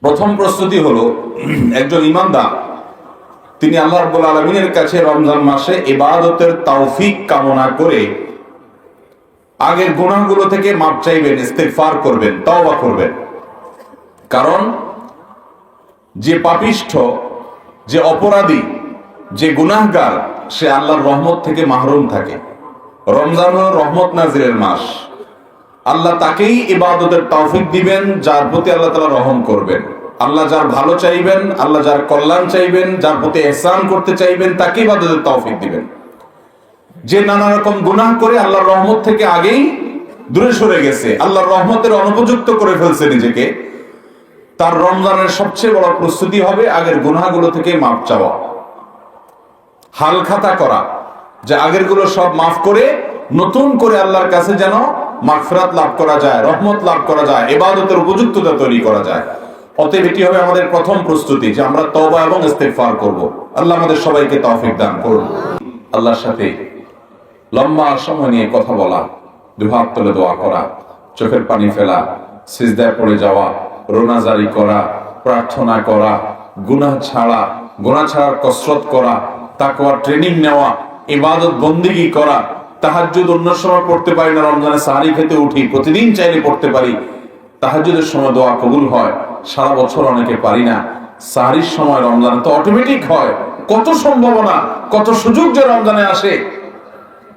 প্রথম প্রস্তুতি হলো একজন ইমানদার তিনি আল্লাহ রাব্বুল আলমিনের কাছে রমজান মাসে ইবাদতের তৌফিক কামনা করে আগের গুনাহগুলো থেকে মাপ চাইবেন, ইস্তেগফার করবেন, তওবা করবেন। কারণ যে পাপিষ্ঠ, যে অপরাধী, যে গুনাহগার, সে আল্লাহর রহমত থেকে মাহরুম থাকে। রমজান হল রহমত নাজিরের মাস। আল্লাহ তাকেই ইবাদতের তৌফিক দিবেন, যার প্রতি আল্লাহ তালা রহম করবেন। আল্লাহ যার ভালো চাইবেন, আল্লাহ যার কল্যাণ চাইবেন, যার প্রতি এহসান করতে চাইবেন তাকে ইবাদতের তৌফিক দিবেন। যে নানা রকম গুনাহ করে আল্লাহর রহমত থেকে আগেই দূরে সরে গেছে, আল্লাহর রহমতের অনুপযুক্ত করে ফেলছে নিজেকে, তার রমজানের সবচেয়ে বড় প্রস্তুতি হবে আগের গুনাহগুলো থেকে মাপ চাওয়া। হালখাতা করা, যে আগেরগুলো সব মাফ করে, নতুন করে আল্লাহর কাছে যেন মাগফিরাত লাভ করা যায়, রহমত লাভ করা যায় এবাদতের উপযুক্ততা তৈরি করা যায়। অতএব এটি হবে আমাদের প্রথম প্রস্তুতি যে আমরা তওবা এবং ইস্তেগফার করব। আল্লাহ আমাদের সবাইকে তৌফিক দান করুন। আল্লাহর সাথে লম্বা সময় নিয়ে কথা বলা দুহাত তুলে দোয়া করা, চোখের পানি ফেলা, সিজদায় পড়ে যাওয়া রোনাজারি করা, প্রার্থনা করা, গুনাহ ছাড়া, গুনাহ ছাড়ার কসরত করা, তাকওয়ার ট্রেনিং নেওয়া, ইবাদত বন্দিগি করা তাহাজ্জুদ অন্য সময় পড়তে পারি না, রমজানে সাহারি খেতে উঠি, প্রতিদিন চাইলে পড়তে পারি। তাহাজ্জুদের সময় দোয়া কবুল হয়, সারা বছর অনেকে পারি না। সাহারির সময় রমজান তো অটোমেটিক হয়। কত সম্ভাবনা, কত সুযোগ যে রমজানে আসে।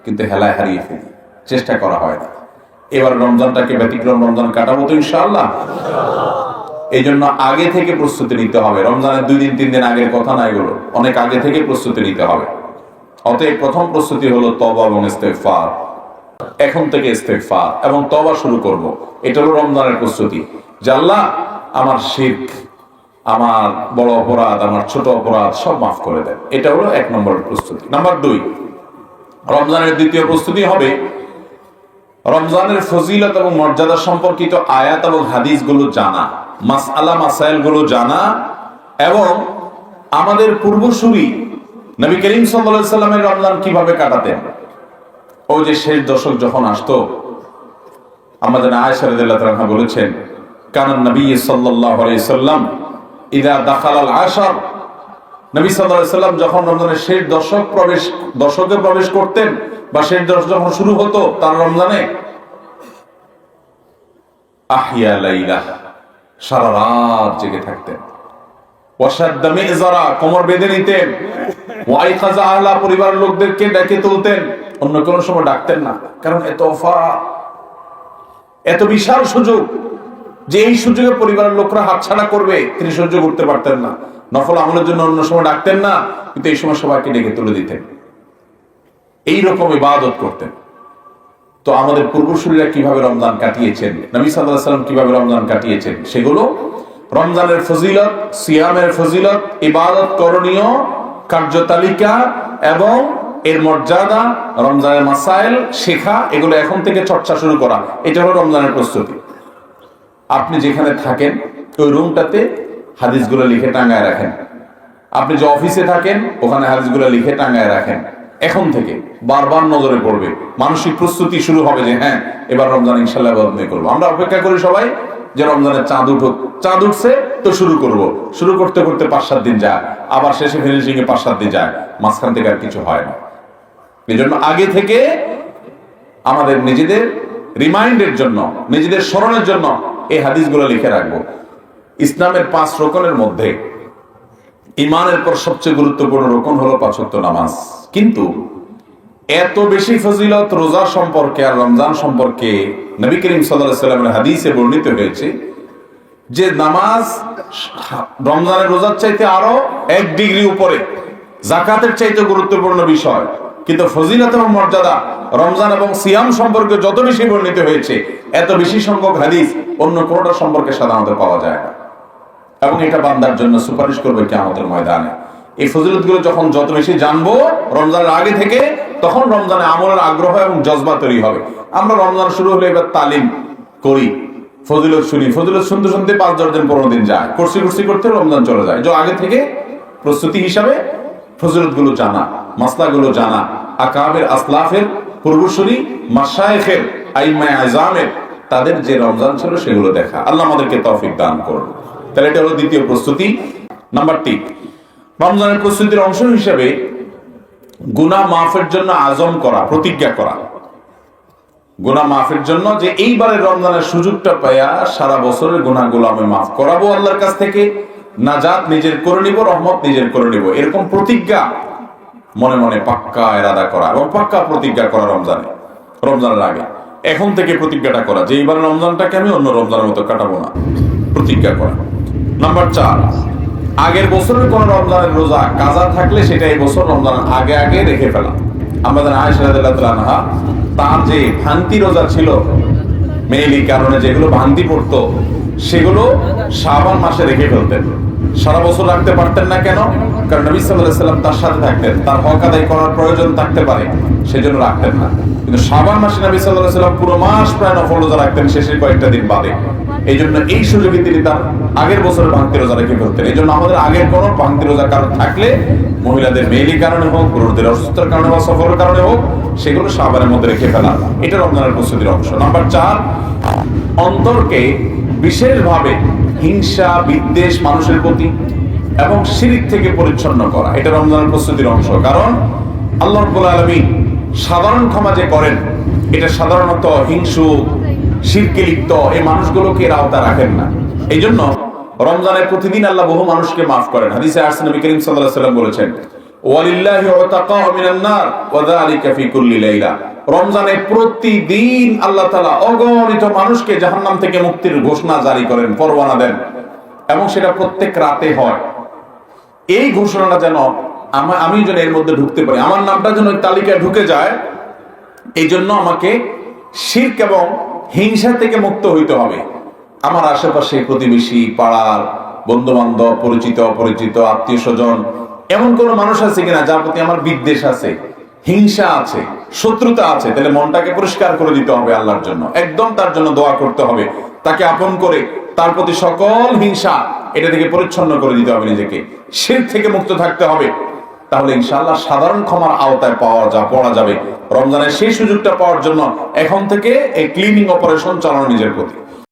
কিন্তু হেলায় হারিয়ে ফেলি, চেষ্টা করা হয় না। এবার রমজানটাকে ব্যতিক্রম রমজান কাটাবো তো ইনশাআল্লাহ। এই জন্য আগে থেকে প্রস্তুতি নিতে হবে। রমজানের দুই দিন, তিন দিন আগের কথা না এগুলো অনেক আগে থেকে প্রস্তুতি নিতে হবে। অতএব প্রথম প্রস্তুতি হলো তবা এবং ইস্তেগফার। এখন থেকে ইস্তেগফার এবং তবা শুরু করব। এটা হলো রমজানের প্রস্তুতি। আল্লাহ, আমার শিখ আমার বড় অপরাধ, আমার ছোট অপরাধ সব মাফ করে দেন। এটা হলো এক নম্বরের প্রস্তুতি। নাম্বার দুই, রমজানের দ্বিতীয় প্রস্তুতি হবে রমজানের ফজিলত এবং মর্যাদা সম্পর্কিত আয়াত এবং হাদিসগুলো জানা মাস আলা মাসাইলগুলো জানা এবং আমাদের পূর্বসূরি নবী করিম সাল্লাল্লাহু সাল্লামের রমজান কীভাবে কাটাতেন? ও যে শেষ দশক যখন আসতো, আমাদের আয়েশা রাদিয়াল্লাহু তাআলা বলেছেন কারণ নবী আলাইহি সাল্লাম ইদা দাখালাল আশার। নবী সাল্লাল্লাহু সাল্লাম যখন রমজানের শেষ দশক প্রবেশ, দশকে প্রবেশ করতেন বা শেষ দশক যখন শুরু হতো তার রমজানে আহিয়া লাইলা সারা রাত জেগে থাকতেন। ওয়াসাদ্দামে যারা কোমর বেঁধে নিতেন। ওয়াই লোকদেরকে ডেকে তুলতেন। অন্য সময় ডাকতেন না। কারণ এত এত বিশাল সুযোগ যে এই সুযোগে পরিবারের লোকরা হাতছাড়া করবে, তিনি সহ্য করতে পারতেন না। নফল আমলের জন্য অন্য সময় ডাকতেন না, কিন্তু এই সময় সবাইকে ডেকে তুলে দিতেন। এই রকম ইবাদত করতেন। তো আমাদের পূর্বসূরীরা কীভাবে রমজান কাটিয়েছেন, নবী সাল্লাম কীভাবে রমজান কাটিয়েছেন, সেগুলো রমজানের ফজিলত, সিয়ামের ফজিলত, ইবাদত করণীয় কার্যতালিকা এবং এর মর্যাদা, রমজানের মাসাইল, শেখা, এগুলো এখন থেকে চর্চা শুরু করা। এটা হলো রমজানের প্রস্তুতি। আপনি যেখানে থাকেন, ওই রুমটাতে হাদিসগুলো লিখে টাঙ্গায় রাখেন। আপনি যে অফিসে থাকেন, ওখানে হাদিসগুলো লিখে টাঙ্গায় রাখেন। এখন থেকে বারবার নজরে পড়বে। মানসিক প্রস্তুতি শুরু হবে যে হ্যাঁ এবার রমজান ইনশাল্লাহ করব। আমরা অপেক্ষা করি সবাই যে রমজানের চাঁদ উঠুক, চাঁদ উঠছে তো শুরু করব। শুরু করতে করতে পাঁচ সাত দিন যায়, আবার শেষে ফিনিশিং এ পাঁচ সাত দিন যায়, মাঝখান থেকে আর কিছু হয় না। এই জন্য আগে থেকে আমাদের নিজেদের রিমাইন্ডের জন্য, নিজেদের স্মরণের জন্য এই হাদিসগুলো লিখে রাখব। ইসলামের পাঁচ রকমের মধ্যে ইমানের পর সবচেয়ে গুরুত্বপূর্ণ রকম হলো পাঁচত্ব নামাজ। কিন্তু এত বেশি ফজিলত রোজা সম্পর্কে আর রমজান সম্পর্কে নবী করিম সাল্লামের হাদিসে বর্ণিত হয়েছে যে নামাজ রমজানের রোজার চাইতে আরও এক ডিগ্রি উপরে জাকাতের চাইতে গুরুত্বপূর্ণ বিষয়। কিন্তু ফজিলত এবং মর্যাদা রমজান এবং সিয়াম সম্পর্কে যত বেশি বর্ণিত হয়েছে, এত বেশি সংখ্যক হাদিস অন্য কোনোটা সম্পর্কে সাধারণত পাওয়া যায় না। এবং এটা বান্দার জন্য সুপারিশ করবে কি আমাদের ময়দানে। এই ফজিলতগুলো যখন যত বেশি জানব, রমজানের আগে থেকে তখন রমজানে আমলের আগ্রহ এবং জজবা তৈরি হবে। আমরা রমজান শুরু হলে এবার তালিম করি। ফজিলত শুনি। ফজিলত শুনতে শুনতে পাঁচ, দশ দিন, পনেরো দিন যায়। করছি করছি করতে রমজান চলে যায়। আগে থেকে প্রস্তুতি হিসাবে ফজিলতগুলো জানা মাসলা গুলো জানা। আকাবের আসলাফের, পূর্বসূরি মাসায়েখের আইমায় আজামের তাদের যে রমজান ছিল সেগুলো দেখা। আল্লাহ আমাদেরকে তৌফিক দান করুন। তাহলে এটা হলো দ্বিতীয় প্রস্তুতি। নাম্বার তিন, রমজানের প্রস্তুতির অংশ হিসেবে গুনাহ মাফের জন্য আজম করা, প্রতিজ্ঞা করা। গুনাহ মাফের জন্য যে এইবারের রমজানের সুযোগটা পাইয়া সারা বছরের গুনাহগুলো আমি মাফ করাবো আল্লাহর কাছ থেকে, নাজাত নিজের করে নিব, রহমত নিজের করে নিব। এরকম প্রতিজ্ঞা মনে মনে পাক্কা এরাদা করা এবং পাক্কা প্রতিজ্ঞা করা রমজানে, রমজানের আগে। এখন থেকে প্রতিজ্ঞাটা করা, যে এইবার রমজানটাকে আমি অন্য রমজানের মতো কাটাবো না। প্রতিজ্ঞা করা। নাম্বার চার আগের বছরের কোন রমজানের রোজা কাজা থাকলে সেটা এই বছর রমজানের আগে আগে রেখে ফেলা আমাদের আয়সা তার যে ভান্তি রোজা ছিল মেইলি কারণে যেগুলো ভান্তি পড়তো, সেগুলো শ্রাবণ মাসে রেখে ফেলতেন। সারা বছর রাখতে পারতেন না কেন? কারণ নবী সাল্লাম তার সাথে থাকতেন, তার হক আদায় করার প্রয়োজন থাকতে পারে, সেজন্য রাখতেন না। কিন্তু শ্রাবণ মাসে নবী সাল্লাম পুরো মাস প্রায় নফল রোজা রাখতেন, শেষের কয়েকটা দিন বাদে। এই জন্য এই সুযোগে তিনি তার আগের বছরের ভাঙতি রোজা রেখে ফেলতেন। এই জন্য আমাদের আগের কোনো ভাঙতি রোজা কারণ থাকলে মহিলাদের মেয়েলি কারণে হোক, পুরুষদের অসুস্থতার কারণে হোক, সফরের কারণে হোক, সেগুলো সাবানের মধ্যে রেখে ফেলা। এটা রমজানের প্রস্তুতির অংশ। নাম্বার চার, অন্তরকে বিশেষভাবে হিংসা, বিদ্বেষ মানুষের প্রতি এবং শিরিক থেকে পরিচ্ছন্ন করা। এটা রমজানের প্রস্তুতির অংশ। কারণ আল্লাহ আলমী সাধারণ ক্ষমা যে করেন, এটা সাধারণত হিংসু, শিরকে লিপ্ত এই মানুষগুলোকে এর আওতা রাখেন না। এই জন্য রমজানের প্রতিদিন আল্লাহ বহু মানুষকে মাফ করেন। হাদিসে আসছে, নবী করিম আলাইহি সাল্লাম বলেছেন, ওয়ালিল্লাহি উতাকাউ মিনান নার ওয়া যালিকা ফি কুল্লি লাইলা। রমজানে প্রতিদিন আল্লাহ তাআলা অগণিত মানুষকে জাহান্নাম থেকে মুক্তির ঘোষণা জারি করেন পরওয়ানা দেন। এবং সেটা প্রত্যেক রাতে হয়। এই ঘোষণাটা যেন আমি যেন এর মধ্যে ঢুকতে পারি। আমার নামটা যেন তালিকায় ঢুকে যায় এই জন্য আমাকে শির্ক এবং হিংসা থেকে মুক্ত হইতে হবে। আমার আশেপাশে প্রতিবেশী, পাড়ার বন্ধু বান্ধব পরিচিত, অপরিচিত, আত্মীয় স্বজন, এমন কোন মানুষ আছে কিনা যার প্রতি আমার বিদ্বেষ আছে, হিংসা আছে? শত্রুতা আছে, তাহলে মনটাকে পরিষ্কার করে দিতে হবে আল্লাহর জন্য। একদম তার জন্য দোয়া করতে হবে। তাকে আপন করে, তার প্রতি সকল হিংসা এটা থেকে পরিচ্ছন্ন করে দিতে হবে নিজেকে। সে থেকে মুক্ত থাকতে হবে। তাহলে ইনশাল্লাহ সাধারণ ক্ষমার আওতায় পাওয়া যা, পড়া যাবে। রমজানের সেই সুযোগটা পাওয়ার জন্য এখন থেকে এই ক্লিনিং অপারেশন চালানো নিজের প্রতি।